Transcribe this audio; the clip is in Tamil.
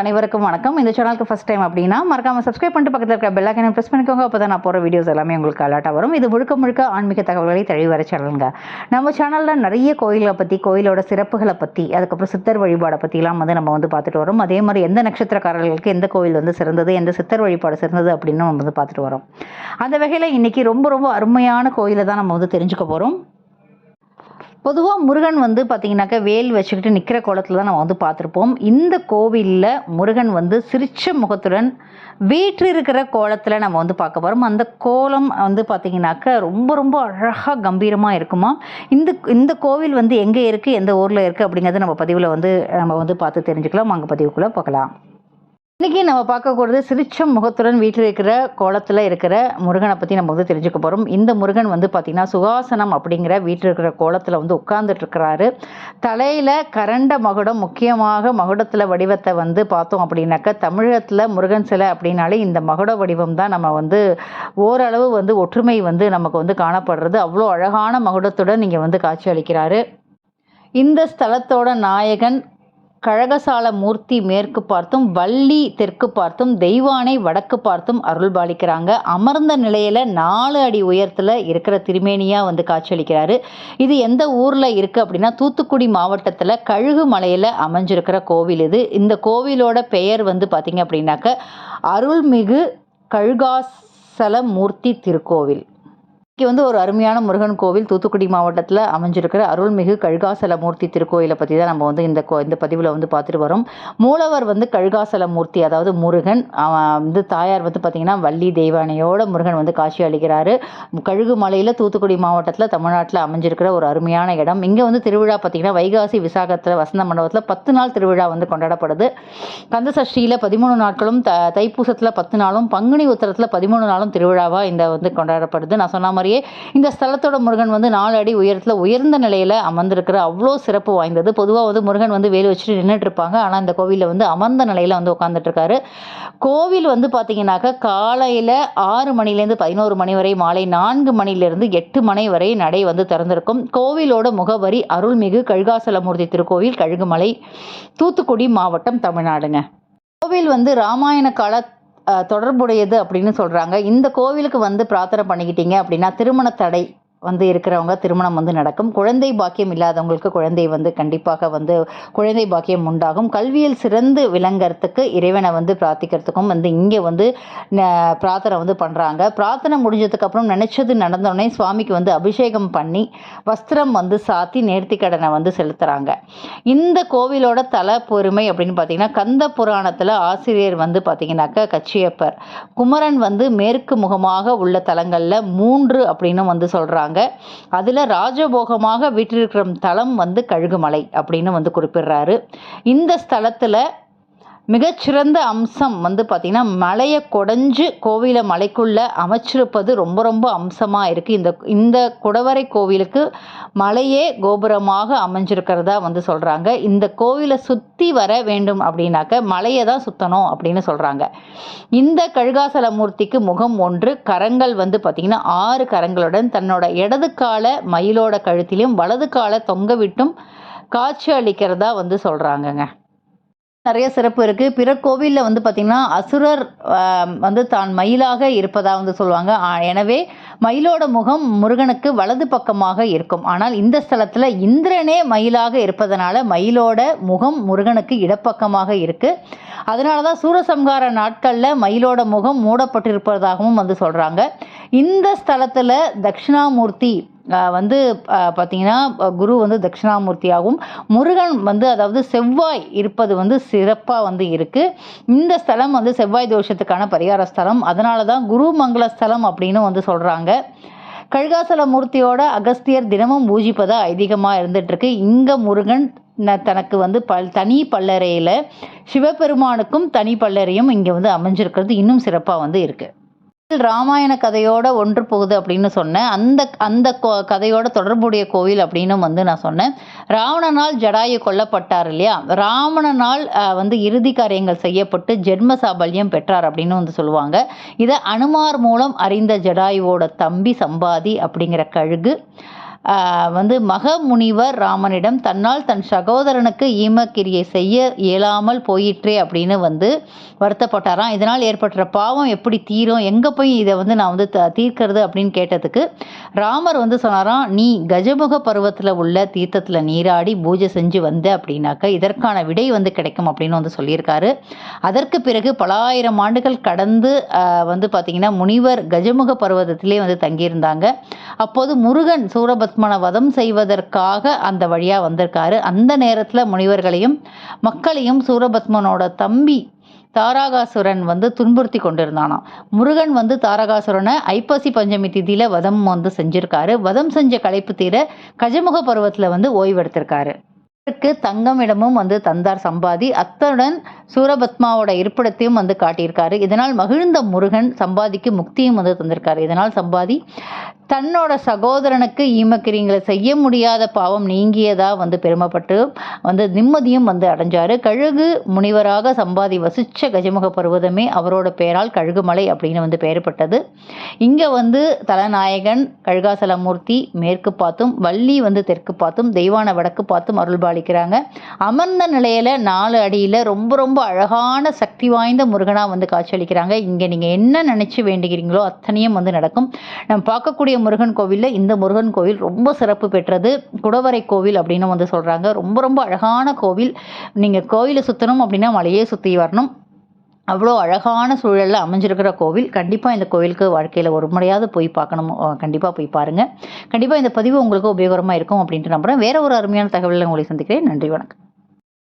அனைவருக்கும் வணக்கம். இந்த சேனலுக்கு ஃபஸ்ட் டைம் அப்படின்னா மறக்காம சப்ஸ்கிரைப் பண்ணிட்டு பக்கத்தில் இருக்க பெல் ஐக்கனை ப்ரெஸ் பண்ணிக்கோங்க. அப்போ தான் நான் போகிற வீடியோஸ் எல்லாமே உங்களுக்கு அலர்ட்டாக வரும். இது முழுக்க முழுக்க ஆன்மீக தகவல்களை தழுவி வர சேனலுங்க நம்ம சேனலில் நிறைய கோயில்களை பற்றி கோயிலோட சிறப்புகளை பற்றி அதுக்கப்புறம் சித்தர் வழிபாடை பற்றிலாம் வந்து நம்ம வந்து பார்த்துட்டு வரோம். அதே மாதிரி எந்த நட்சத்திரக்காரர்களுக்கு எந்த கோயில் வந்து சிறந்தது எந்த சித்தர் வழிபாடு சிறந்தது அப்படின்னு நம்ம வந்து பார்த்துட்டு வரோம். அந்த வகையில் இன்றைக்கி ரொம்ப ரொம்ப அருமையான கோயிலை தான் நம்ம வந்து தெரிஞ்சுக்க போகிறோம் பொதுவாக முருகன் வந்து பார்த்தீங்கன்னாக்கா வேல் வச்சுக்கிட்டு நிற்கிற கோலத்தில் தான் நம்ம வந்து பார்த்துருப்போம் இந்த கோவிலில் முருகன் வந்து சிரிச்ச முகத்துடன் வீற்றிருக்கிற கோலத்தில் நம்ம வந்து பார்க்க போகிறோம் அந்த கோலம் வந்து பார்த்தீங்கன்னாக்கா ரொம்ப ரொம்ப அழகாக கம்பீரமாக இருக்குமா? இந்த இந்த கோவில் வந்து எங்கே இருக்குது எந்த ஊரில் இருக்குது அப்படிங்கிறது நம்ம பதிவில் வந்து நம்ம வந்து பார்த்து தெரிஞ்சுக்கலாம். அங்கே பதிவுக்குள்ளே பார்க்கலாம் இன்றைக்கி நம்ம பார்க்கக்கூடாது சிரிச்ச முகத்துடன் வீட்டில் இருக்கிற கோலத்தில் இருக்கிற முருகனை பற்றி நம்ம வந்து தெரிஞ்சுக்க போகிறோம் இந்த முருகன் வந்து பார்த்திங்கன்னா சுகாசனம் அப்படிங்கிற வீட்டில் இருக்கிற கோலத்தில் வந்து உட்கார்ந்துட்டுருக்கிறாரு தலையில் கரண்ட மகுடம் முக்கியமாக மகுடத்தில் வடிவத்தை வந்து பார்த்தோம் அப்படின்னாக்கா தமிழகத்தில் முருகன் சிலை அப்படின்னாலே இந்த மகுட வடிவம் தான் நம்ம வந்து ஓரளவு வந்து ஒற்றுமை வந்து நமக்கு வந்து காணப்படுறது. அவ்வளோ அழகான மகுடத்துடன் இங்கே வந்து காட்சி அளிக்கிறாரு. இந்த ஸ்தலத்தோட நாயகன் கழகசால மூர்த்தி மேற்கு பார்த்தும் வள்ளி தெற்கு பார்த்தும் தெய்வானை வடக்கு பார்த்தும் அருள் பாலிக்கிறாங்க. அமர்ந்த நிலையில் நாலு அடி உயரத்தில் இருக்கிற திருமேனியாக வந்து காட்சியளிக்கிறாரு. இது எந்த ஊரில் இருக்குது அப்படின்னா தூத்துக்குடி மாவட்டத்தில் கழுகு மலையில் அமைஞ்சிருக்கிற கோவில் இது. இந்த கோவிலோட பெயர் வந்து பார்த்திங்க அப்படின்னாக்க அருள்மிகு கழுகாசல மூர்த்தி திருக்கோவில். இங்கே வந்து ஒரு அருமையான முருகன் கோவில் தூத்துக்குடி மாவட்டத்தில் அமைஞ்சிருக்கிற அருள்மிகு கழுகாசல மூர்த்தி திருக்கோயிலை பற்றி தான் நம்ம வந்து இந்த கோ இந்த பதிவில் வந்து பார்த்துட்டு வரோம். மூலவர் வந்து கழுகாசலமூர்த்தி அதாவது முருகன். வந்து தாயார் வந்து பார்த்திங்கன்னா வள்ளி தெய்வானையோட முருகன் வந்து காட்சி அளிக்கிறாரு. கழுகு மலையில் தூத்துக்குடி மாவட்டத்தில் தமிழ்நாட்டில் அமைஞ்சிருக்கிற ஒரு அருமையான இடம். இங்கே வந்து திருவிழா பார்த்திங்கன்னா வைகாசி விசாகத்தில் வசந்த மண்டபத்தில் பத்து நாள் திருவிழா வந்து கொண்டாடப்படுது. கந்த சஷ்டியில் பதிமூணு நாட்களும் த தைப்பூசத்தில் பத்து நாளும் பங்குனி உத்தரத்தில் பதிமூணு நாளும் திருவிழாவாக இந்த வந்து கொண்டாடப்படுது. நான் சொன்ன மாதிரியே இந்த ஸ்தலத்தோட முருகன் வந்து நாலு அடி உயரத்தில் உயர்ந்த நிலையில் அமர்ந்திருக்கிற அவ்வளோ சிறப்பு வாய்ந்தது. பொதுவாக வந்து முருகன் வந்து வேலை வச்சுட்டு நின்றுட்டு இருப்பாங்க ஆனால் இந்த கோவிலில் வந்து அமர்ந்த நிலையில் வந்து உட்காந்துட்ருக்காரு கோவில் வந்து பார்த்தீங்கன்னாக்கா காலையில் ஆறு மணிலேருந்து பதினோரு மணி வரை மாலை நான்கு மணிலேருந்து எட்டு மணி வரை நடை வந்து திறந்திருக்கும். கோவிலோட முகவரி அருள்மிகு கழுகாசலமூர்த்தி திருக்கோவில் கழுகுமலை தூத்துக்குடி மாவட்டம் தமிழ்நாடுங்க. கோவில் வந்து ராமாயண கால தொடர்புடையது அப்படின்னு சொல்கிறாங்க இந்த கோவிலுக்கு வந்து பிரார்த்தனை பண்ணிக்கிட்டீங்க அப்படின்னா திருமண தடை வந்து இருக்கிறவங்க திருமணம் வந்து நடக்கும். குழந்தை பாக்கியம் இல்லாதவங்களுக்கு குழந்தை வந்து கண்டிப்பாக வந்து குழந்தை பாக்கியம் உண்டாகும். கல்வியில் சிறந்து விளங்கறதுக்கு இறைவனை வந்து பிரார்த்திக்கிறதுக்கும் வந்து இங்கே வந்து ந- பிரார்த்தனை வந்து பண்ணுறாங்க பிரார்த்தனை முடிஞ்சதுக்கப்புறம் நினச்சது நடந்தோடனே சுவாமிக்கு வந்து அபிஷேகம் பண்ணி வஸ்திரம் வந்து சாத்தி நேர்த்தி கடனை வந்து செலுத்துகிறாங்க இந்த கோவிலோட தல பொறுமை அப்படின்னு பார்த்தீங்கன்னா கந்த புராணத்தில் ஆசிரியர் வந்து பார்த்தீங்கன்னாக்கா கச்சியப்பர். குமரன் வந்து மேற்கு முகமாக உள்ள தலங்களில் மூன்று அப்படின்னு வந்து சொல்கிறாங்க அதில் ராஜபோகமாக வீற்றிருக்கிற தலம் வந்து கழுகுமலை அப்படின்னு வந்து குறிப்பிடுறாரு. இந்த ஸ்தலத்தில் மிகச்சிறந்த அம்சம் வந்து பார்த்திங்கன்னா மலையை கொடைஞ்சு கோவிலை மலைக்குள்ளே அமைச்சிருப்பது ரொம்ப ரொம்ப அம்சமாக இருக்குது இந்த இந்த குடவரை கோவிலுக்கு மலையே கோபுரமாக அமைஞ்சிருக்கிறதா வந்து சொல்கிறாங்க இந்த கோவிலை சுற்றி வர வேண்டும் அப்படின்னாக்க மலையை தான் சுற்றணும் அப்படின்னு சொல்கிறாங்க இந்த கழுகாசல மூர்த்திக்கு முகம் ஒன்று கரங்கள் வந்து பார்த்திங்கன்னா ஆறு கரங்களுடன் தன்னோட இடது கால மயிலோட கழுத்திலும் வலது கால தொங்க விட்டும் காட்சி அளிக்கிறதா வந்து சொல்கிறாங்கங்க நிறைய சிறப்பு இருக்குது பிற கோவிலில் வந்து பார்த்திங்கன்னா அசுரர் வந்து தான் மயிலாக இருப்பதாக வந்து சொல்லுவாங்க. எனவே மயிலோட முகம் முருகனுக்கு வலது பக்கமாக இருக்கும். ஆனால் இந்த ஸ்தலத்தில் இந்திரனே மயிலாக இருப்பதனால மயிலோட முகம் முருகனுக்கு இடப்பக்கமாக இருக்குது அதனால தான் சூரசம்ஹார நாட்களில் மயிலோட முகம் மூடப்பட்டிருப்பதாகவும் வந்து சொல்கிறாங்க இந்த ஸ்தலத்தில் தட்சிணாமூர்த்தி வந்து பார்த்திங்கன்னா பார்த்தீங்கன்னா குரு வந்து தட்சிணாமூர்த்தியாகவும் முருகன் வந்து அதாவது செவ்வாய் இருப்பது வந்து சிறப்பாக வந்து இருக்குது இந்த ஸ்தலம் வந்து செவ்வாய் தோஷத்துக்கான பரிகார ஸ்தலம். அதனால தான் குரு மங்கள ஸ்தலம் அப்படின்னு வந்து சொல்கிறாங்க கழுகாசல மூர்த்தியோட அகஸ்தியர் தினமும் பூஜிப்பதா ஐதீகமாக இருந்துகிட்ருக்கு இங்கே முருகன் தனக்கு வந்து பல் தனி பல்லறையில் சிவபெருமானுக்கும் தனி பல்லறையும் இங்கே வந்து அமைஞ்சிருக்கிறது. இன்னும் சிறப்பாக வந்து இருக்குது ராமாயண கதையோட ஒன்று போகுது அப்படின்னு சொன்னேன். அந்த அந்த கோ- கதையோட தொடர்புடைய கோவில் அப்படின்னு வந்து நான் சொன்னேன். ராவணனால் ஜடாயு கொல்லப்பட்டார் இல்லையா? ராவணனால் வந்து இறுதி காரியங்கள் செய்யப்பட்டு ஜென்ம சாபல்யம் பெற்றார் அப்படின்னு வந்து சொல்லுவாங்க. இதை அனுமார் மூலம் அறிந்த ஜடாயுவோட தம்பி சம்பாதி அப்படிங்கிற கழுகு. வந்து மக முனிவர் ராமனிடம் தன்னால் தன் சகோதரனுக்கு ஈமக்கிரியை செய்ய இயலாமல் போயிற்றே அப்படின்னு வந்து வருத்தப்பட்டாராம். இதனால் ஏற்பட்ட பாவம் எப்படி தீரும்? எங்கே போய் இதை வந்து நான் வந்து த- தீர்க்கிறது அப்படின்னு கேட்டதுக்கு ராமர் வந்து சொன்னாராம் நீ கஜமுக பருவத்தில் உள்ள தீர்த்தத்தில் நீராடி பூஜை செஞ்சு வந்த அப்படின்னாக்க இதற்கான விடை வந்து கிடைக்கும் அப்படின்னு வந்து சொல்லியிருக்காரு. அதற்கு பிறகு பல ஆயிரம் ஆண்டுகள் கடந்து வந்து பார்த்திங்கன்னா முனிவர் கஜமுக பர்வதத்திலே வந்து தங்கியிருந்தாங்க. அப்போது முருகன் சூரபத் சூரபத்மனை வதம் செய்வதற்காக அந்த வழியாக வந்திருக்காரு. அந்த நேரத்தில் முனிவர்களையும் மக்களையும் சூரபத்மனோட தம்பி தாராகாசுரன் வந்து துன்புறுத்தி கொண்டிருந்தானாம். முருகன் வந்து தாரகாசுரனை ஐப்பசி பஞ்சமி திதியில வதம் வந்து செஞ்சிருக்காரு. வதம் செஞ்ச களைப்பு தீர கஜமுக பருவத்தில் வந்து ஓய்வெடுத்திருக்காரு அவருக்கு தங்கமிடமும் வந்து தந்தார் சம்பாதி. அத்துடன் சூரபத்மாவோட இருப்பிடத்தையும் வந்து காட்டியிருக்காரு. இதனால் மகிழ்ந்த முருகன் சம்பாதிக்கு முக்தியும் வந்து தந்திருக்காரு. இதனால் சம்பாதி தன்னோட சகோதரனுக்கு ஈமக்கிரிங்களை செய்ய முடியாத பாவம் நீங்கியதா வந்து பெருமைப்பட்டு வந்து நிம்மதியும் வந்து அடைஞ்சாரு. கழுகு முனிவராக சம்பாதி வசிச்ச கஜமுக பருவதமே அவரோட பெயரால் கழுகுமலை அப்படின்னு வந்து பெயர்பட்டது இங்கே வந்து தலநாயகன் கழுகாசலமூர்த்தி மேற்கு பார்த்தும் வள்ளி வந்து தெற்கு பார்த்தும் தெய்வான வடக்கு பார்த்தும் வைக்கிறாங்க. அமர்ந்த நிலையில நாலு அடியில் ரொம்ப ரொம்ப அழகான சக்தி வாய்ந்த முருகனாக வந்து காட்சியளிக்கிறாங்க. இங்கே நீங்கள் என்ன நினச்சி வேண்டுகிறீங்களோ அத்தனையும் வந்து நடக்கும். நம்ம பார்க்கக்கூடிய முருகன் கோவிலில் இந்த முருகன் கோவில் ரொம்ப சிறப்பு பெற்றது. குடவரை கோவில் அப்படின்னு வந்து சொல்கிறாங்க ரொம்ப ரொம்ப அழகான கோவில். நீங்கள் கோவிலை சுற்றணும் அப்படின்னா மலையே சுற்றி வரணும். அவ்வளோ அழகான சூழலில் அமைஞ்சிருக்கிற கோவில். கண்டிப்பாக இந்த கோவிலுக்கு வாழ்க்கையில் ஒரு முறையாவது போய் பார்க்கணும். கண்டிப்பாக போய் பாருங்கள் கண்டிப்பாக இந்த பதிவு உங்களுக்கு உபயோகரமாக இருக்கும் அப்படின்ட்டு நம்புகிறேன் வேற ஒரு அருமையான தகவலில் உங்களை சந்திக்கிறேன். நன்றி வணக்கம்.